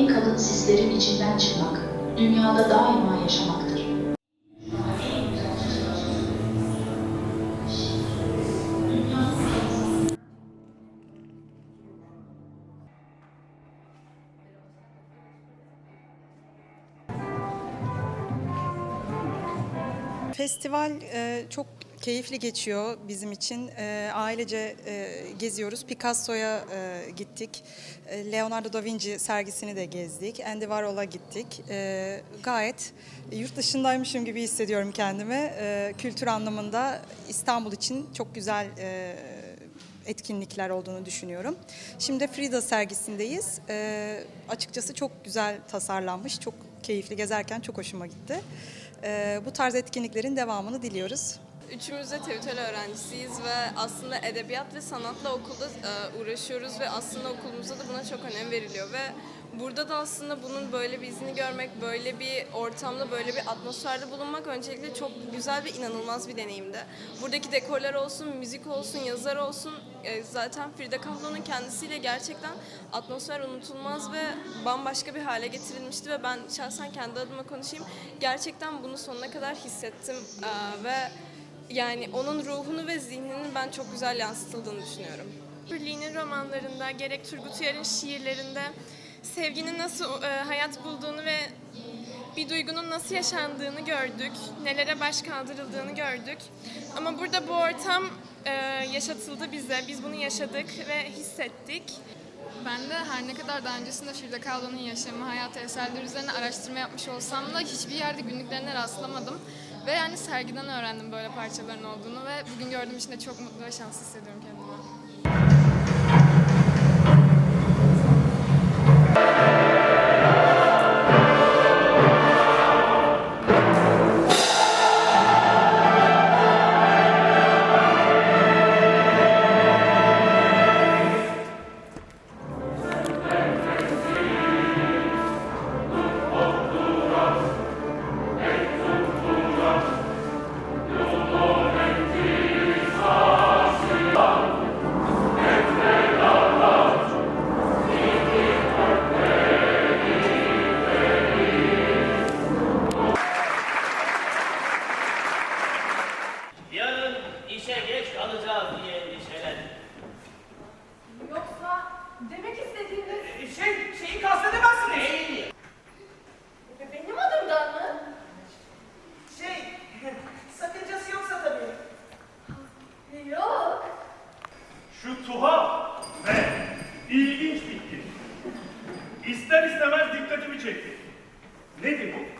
En kalın sislerin içinden çıkmak, dünyada daima yaşamaktır. Festival e, çok keyifli geçiyor bizim için. E, ailece e, geziyoruz. Picasso'ya e, gittik. E, Leonardo da Vinci sergisini de gezdik. Andy Warhol'a gittik. E, gayet yurt dışındaymışım gibi hissediyorum kendimi. E, kültür anlamında İstanbul için çok güzel e, etkinlikler olduğunu düşünüyorum. Şimdi Frida sergisindeyiz. Ee, açıkçası çok güzel tasarlanmış, çok keyifli gezerken çok hoşuma gitti. Ee, bu tarz etkinliklerin devamını diliyoruz. Üçümüz de TÜTÖL öğrencisiyiz ve aslında edebiyat ve sanatla okulda e, uğraşıyoruz ve aslında okulumuzda da buna çok önem veriliyor ve burada da aslında bunun böyle bir izini görmek, böyle bir ortamda, böyle bir atmosferde bulunmak öncelikle çok güzel ve inanılmaz bir deneyimdi. Buradaki dekorlar olsun, müzik olsun, yazar olsun e, zaten Frida Kahlo'nun kendisiyle gerçekten atmosfer unutulmaz ve bambaşka bir hale getirilmişti ve ben şahsen kendi adıma konuşayım gerçekten bunu sonuna kadar hissettim e, ve yani onun ruhunu ve zihninin ben çok güzel yansıtıldığını düşünüyorum. Hürli'nin romanlarında gerek Turgut Uyar'ın şiirlerinde sevginin nasıl e, hayat bulduğunu ve bir duygunun nasıl yaşandığını gördük, nelere baş kaldırıldığını gördük. Ama burada bu ortam e, yaşatıldı bize, biz bunu yaşadık ve hissettik. Ben de her ne kadar daha öncesinde Frida Kahlo'nun yaşamı, hayatı, eserleri üzerine araştırma yapmış olsam da hiçbir yerde günlüklerine rastlamadım. Ve yani sergiden öğrendim böyle parçaların olduğunu ve bugün gördüğüm için de çok mutlu ve şanslı hissediyorum kendimi. İstediğiniz Şey, şeyi kastedemezsin. Neyi? benim adımdan mı? Şey, sakıncası yoksa tabii. Yok. Şu tuhaf ve ilginç fikir. İster istemez dikkatimi çekti. Nedir bu?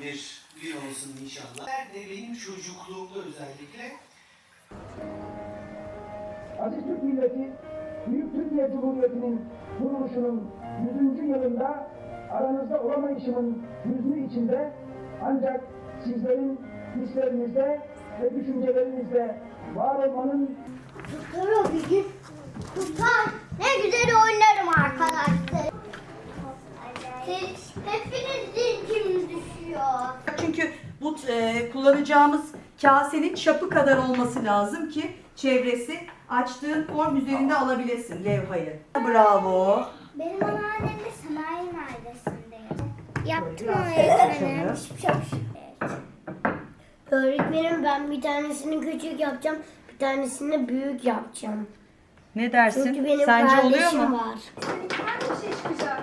bir gün olsun inşallah. Nerede benim çocukluğumda özellikle Aziz Türk milleti, Büyük Türkiye Cumhuriyeti'nin kuruluşunun 100. yılında aranızda olamayışımın hüznü içinde ancak sizlerin hislerinizde ve düşüncelerinizde var olmanın Tutarım bir gün. Tutar. Ne güzel oynarım arkadaşlar. Siz düşüyor? Çünkü bu e, kullanacağımız kasenin çapı kadar olması lazım ki çevresi açtığın form üzerinde alabilesin levhayı. Bravo. Benim anneannem de sanayi mahallesindeyim. Yaptım öğretmenim. Şıp şıp şıp. Öğretmenim ben bir tanesini küçük yapacağım, bir tanesini büyük yapacağım. Ne dersin? Çünkü benim Sence oluyor mu? var. Hangi şey çıkacak?